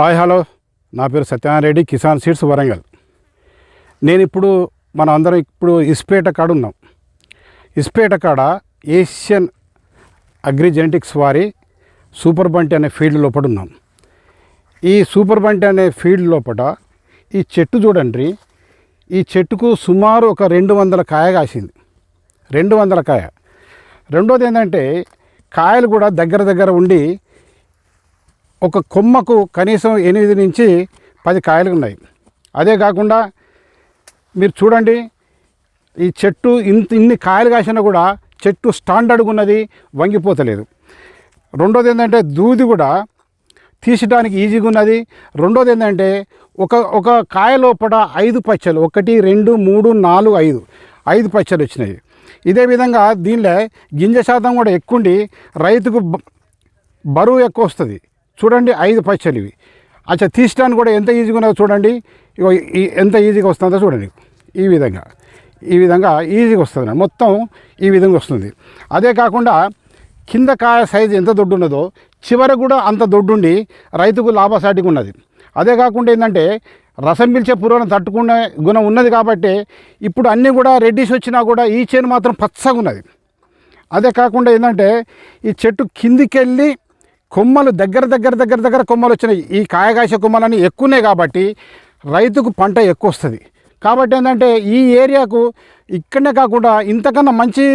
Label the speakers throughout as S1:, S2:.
S1: Hi hello. నా పేరు Satyanarayana Kisan seeds Warangal. నేను ఇప్పుడు మనం అందరం ఇప్పుడు ఇస్పేట కాడ ఉన్నాం. ఇస్పేట కాడ ఏషియన్ అగ్రి జెనెటిక్స్ వారి సూపర్ బంటి అనే ఫీల్డ్ లోపల ఉన్నాం. ఈ సూపర్ బంటి అనే ఫీల్డ్ లోపల ఈ చెట్టు చూడండి. ఈ చెట్టుకు సుమారు ఒక రెండు వందల కాయ కాసింది. రెండు వందల కాయ. రెండోది ఏంటంటే కాయలు కూడా దగ్గర దగ్గర ఉండి ఒక కొమ్మకు కనీసం ఎనిమిది నుంచి పది కాయలు ఉన్నాయి. అదే కాకుండా మీరు చూడండి ఈ చెట్టు ఇంత ఇన్ని కాయలు కాసినా కూడా చెట్టు స్టాండర్డ్గా ఉన్నది వంగిపోతలేదు. రెండోది ఏంటంటే దూది కూడా తీసడానికి ఈజీగా ఉన్నది. రెండోది ఏంటంటే ఒక ఒక కాయ లోపల ఐదు పచ్చలు ఒకటి రెండు మూడు నాలుగు ఐదు ఐదు పచ్చలు వచ్చినాయి. ఇదే విధంగా దీనిలో గింజ శాతం కూడా ఎక్కువండి రైతుకు బరువు ఎక్కువ వస్తుంది. చూడండి ఐదు పచ్చలు ఇవి. అచ్చా తీసడానికి కూడా ఎంత ఈజీగా ఉన్నదో చూడండి. ఇగో ఎంత ఈజీగా వస్తుందో చూడండి. ఈ విధంగా. ఈ విధంగా ఈజీగా వస్తుంది మొత్తం ఈ విధంగా వస్తుంది. అదే కాకుండా కింద కాయ సైజు ఎంత దొడ్డు ఉన్నదో చివర కూడా అంత దొడ్డుండి రైతుకు లాభసాటిగా ఉన్నది. అదే కాకుండా ఏంటంటే రసం పిలిచే పురుగులను తట్టుకునే గుణం ఉన్నది కాబట్టి ఇప్పుడు అన్నీ కూడా రెడ్డిష్ వచ్చినా కూడా ఈ చేను మాత్రం పచ్చగా ఉన్నది. అదే కాకుండా ఏంటంటే ఈ చెట్టు కిందికి వెళ్ళి కొమ్మలు దగ్గర దగ్గర దగ్గర దగ్గర కొమ్మలు వచ్చినాయి. ఈ కాయకాశ కొమ్మలన్నీ ఎక్కువనే కాబట్టి రైతుకు పంట ఎక్కువ వస్తుంది. కాబట్టి ఏంటంటే ఈ ఏరియాకు ఇక్కడనే కాకుండా ఇంతకన్నా మంచి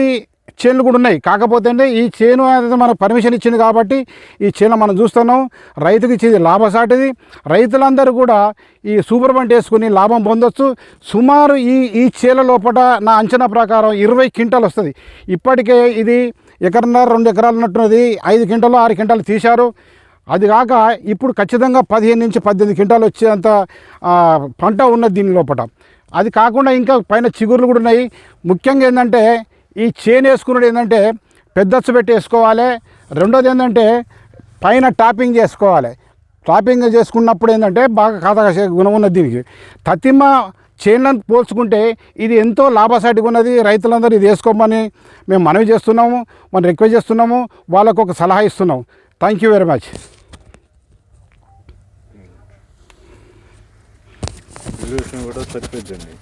S1: చేనులు కూడా ఉన్నాయి. కాకపోతే అంటే ఈ చేను అనేది మనకు పర్మిషన్ ఇచ్చింది కాబట్టి ఈ చేను మనం చూస్తున్నాం. రైతుకి ఇచ్చేది లాభసాటిది. రైతులందరూ కూడా ఈ సూపర్ బంట్ వేసుకుని లాభం పొందొచ్చు. సుమారు ఈ ఈ చేల లోపల నా అంచనా ప్రకారం ఇరవై క్వింటాలు వస్తుంది. ఇప్పటికే ఇది ఎకరన్నర రెండు ఎకరాలు ఉన్నట్టున్నది. ఐదు క్వింటాలు ఆరు క్వింటాలు తీశారు. అది కాక ఇప్పుడు ఖచ్చితంగా పదిహేను నుంచి పద్దెనిమిది క్వింటాలు వచ్చేంత పంట ఉన్నది దీని లోపల అది కాకుండా ఇంకా పైన చిగుర్లు కూడా ఉన్నాయి. ముఖ్యంగా ఏంటంటే ఈ చేను వేసుకున్నది ఏంటంటే పెద్దచ్చు పెట్టి వేసుకోవాలి. రెండోది ఏంటంటే పైన టాపింగ్ చేసుకోవాలి. టాపింగ్ చేసుకున్నప్పుడు ఏంటంటే బాగా ఖాతా గుణం ఉన్నది దీనికి. తతిమ చేనులను పోల్చుకుంటే ఇది ఎంతో లాభసాటిగా ఉన్నది. రైతులందరూ ఇది వేసుకోమని మేము మనవి చేస్తున్నాము మనం రిక్వెస్ట్ చేస్తున్నాము వాళ్ళకు ఒక సలహా ఇస్తున్నాము. థ్యాంక్ యూ వెరీ మచ్
S2: కూడా సరిపోద్దండి